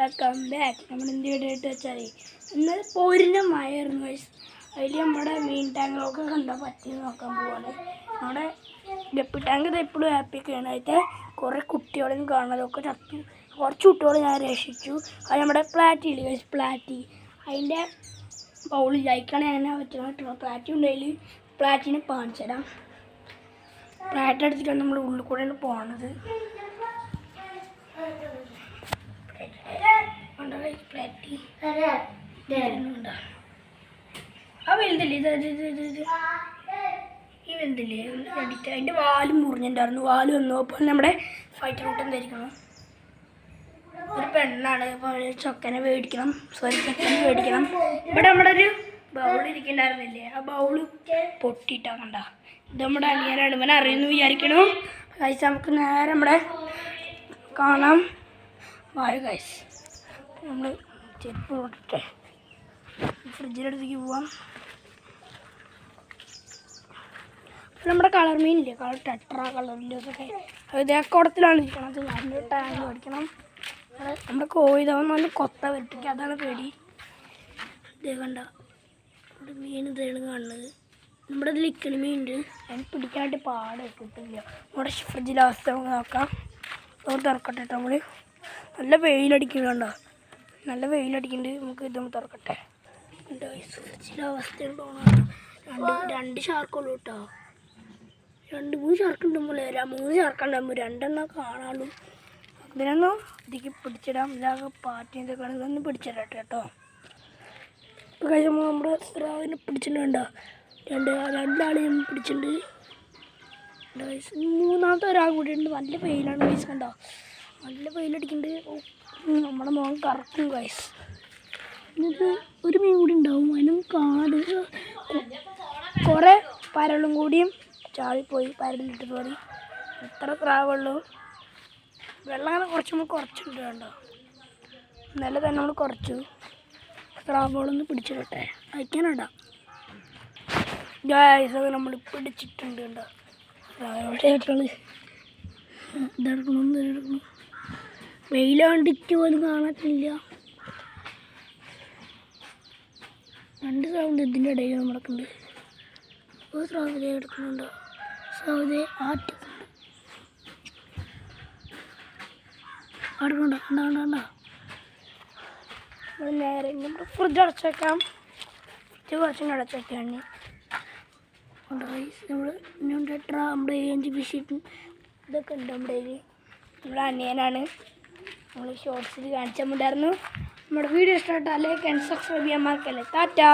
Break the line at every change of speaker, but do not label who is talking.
Welcome back നമ്മൾ എന്ത് ചെയ്തിട്ട് വെച്ചാൽ ഇന്നലെ പോരിന്റെ മഴയായിരുന്നു വയസ്സ് അതിൽ നമ്മുടെ മീൻ ടാങ്കിലൊക്കെ കണ്ടാൽ പറ്റി നോക്കാൻ പോവാണ്. നമ്മുടെ ഗപ്പി ടാങ്ക് ഇത് എപ്പോഴും ഹാപ്പിയൊക്കെയാണ് അതിന്റെ കുറേ കുട്ടികളെയും കാണാതൊക്കെ ചത്തു. കുറച്ച് കുട്ടികളെ ഞാൻ രക്ഷിച്ചു. അത് നമ്മുടെ പ്ലാറ്റി ഇല്ലേ വയസ്സ് പ്ലാറ്റി അതിന്റെ ജയിക്കാൻ ഞാൻ പറ്റുന്ന പ്ലാറ്റി ഉണ്ടെങ്കിൽ പ്ലാറ്റിനെ പാണിച്ചു തരാം പ്ലാറ്റ് എടുത്തിട്ടാണ് നമ്മൾ ഉള്ളിൽ കൂടെയാണ് പോണത് ഉണ്ടോ guys, പ്ലാറ്റി? ആ വലുതല്ലേ ഇത് ഇത് ഇത് ഇത് ഇത്. ഈ വലുതല്ലേ അടിയിട്ട് അതിന്റെ വാൽ മുറിഞ്ഞിട്ടുണ്ടായിരുന്നു. വാൽ വന്നു അപ്പോൾ നമ്മുടെ ഫൈറ്റർ റൂട്ട് എന്തായിരിക്കണം ഒരു പെണ്ണാണ്. അപ്പോൾ ഒരു ചൊക്കനെ മേടിക്കണം. സോറി ചക്കനെ മേടിക്കണം. ഇവിടെ നമ്മുടെ ഒരു ബൗൾ ഇരിക്കണ്ടായിരുന്നില്ലേ? ആ ബൗൾ പൊട്ടിയിട്ടാ കണ്ട. ഇത് നമ്മുടെ അനിയനാണ്. ഇവൻ അറിയുന്നു വിചാരിക്കണു. കഴിച്ച് നമുക്ക് നേരെ നമ്മുടെ കാണാം. വായു കഴിച്ച് നമ്മൾ ചെരുപ്പ് കൊണ്ടിട്ടെ ഫ്രിഡ്ജിനടുത്തേക്ക് പോവാം. നമ്മുടെ കളർ മീനില്ലേ കളർ ടെട്ര ഒക്കെ അത് കുടത്തിലാണ് ഇരിക്കണത്. അതിന്റെ ടാങ്ക് മേടിക്കണം. നമ്മുടെ കോഴി തവൻ നല്ല കൊത്ത വരട്ടിക്ക് അതാണ് പേടി. ഇതേ കണ്ട. ഇവിടെ മീൻ ഇതാണ് കാണുന്നത്. നമ്മുടെ ഇക്കണ മീനുണ്ട്. അതിന് പിടിക്കാനായിട്ട് പാട് കിട്ടില്ല നമ്മുടെ ഫ്രിഡ്ജിലെ അവസ്ഥ നമുക്ക് നോക്കാം. തുറക്കട്ടെ നമ്മൾ നല്ല വെയിലടിക്കുന്നുണ്ടോ നല്ല വെയിലടിക്കുന്നുണ്ട്. നമുക്ക് ഇതൊന്ന് തുറക്കട്ടെ. ഉണ്ടോ രണ്ട് രണ്ട് ഷാർക്കുള്ളൂ കേട്ടോ രണ്ട് മൂന്ന് ഷാർക്കുണ്ട് ഉണ്ടാകുമ്പോൾ മൂന്ന് ഷാർക്കുണ്ടാകുമ്പോൾ രണ്ടെണ്ണം കാണാനും ഇതിനൊന്നും ഇതിക്ക് പിടിച്ചിടാം. ഇതാകെ പാറ്റി ഇതൊക്കെ പിടിച്ചിടട്ടെ പിടിച്ചിടാം കേട്ടോ ഇപ്പോൾ നമ്മുടെ സ്രാവിനെ പിടിച്ചിട്ടുണ്ടോ രണ്ട് രണ്ടാളെയും പിടിച്ചിട്ടുണ്ട്. മൂന്നാമത്തെ ഒരാൾ കൂടി ഉണ്ട്. നല്ല വെയിലാണ് വയസ്സ് കണ്ടോ? നല്ല വെയിലടിക്കുന്നുണ്ട്. നമ്മുടെ മോൻ കറക്കും ഗൈസ് എന്നിട്ട് ഒരു മീൻ കൂടി ഉണ്ടാവും. അതിനും കാട്. കുറേ പരളും കൂടിയും ചാടിപ്പോയി പരലിട്ട് പോയി എത്ര സ്രാവുള്ളൂ വെള്ളം അങ്ങനെ കുറച്ച് നമ്മൾ കുറച്ചുണ്ട് കണ്ടോ? ഇന്നലെ തന്നെ നമ്മൾ കുറച്ചു. സ്രാവുകളൊന്ന് പിടിച്ചിട്ടെ അയക്കാനിടാം. അത് നമ്മൾ പിടിച്ചിട്ടുണ്ട് കണ്ടോ? എവിടെയായിട്ടുള്ളത് ഇതെടുക്കണം ഇതെടുക്കണം. വെയിലാണ്ടിക്ക് പോലും കാണത്തില്ല. രണ്ട് സൗണ്ട് ഇതിന്റെ ഇടയിൽ നടക്കുന്നത് ഒരു സ്രാവത എടുക്കുന്നുണ്ട് സ്രാവത ആറ്റ്. അടുക്കണ്ട കണ്ട കണ്ട കണ്ട നേരെ നമ്മുടെ ഫ്രിഡ്ജ് അടച്ചേക്കാം ഫ്രിഡ്ജ് കുറച്ചും അടച്ചു റൈസ് നമ്മൾ എത്ര നമ്മുടെ ഏഞ്ച് ബിഷീറ്റ് ഇതൊക്കെ ഉണ്ട് നമ്മുടെ നമ്മുടെ അനിയനാണ്. നമ്മൾ ഷോർട്സിൽ കാണിച്ചാൽ ഉണ്ടായിരുന്നു നമ്മുടെ വീഡിയോ ഇഷ്ടപ്പെട്ടാൽ ലൈക്ക് ആൻഡ് സബ്സ്ക്രൈബ് ചെയ്യാൻ മറക്കല്ലേ. ടാറ്റാ.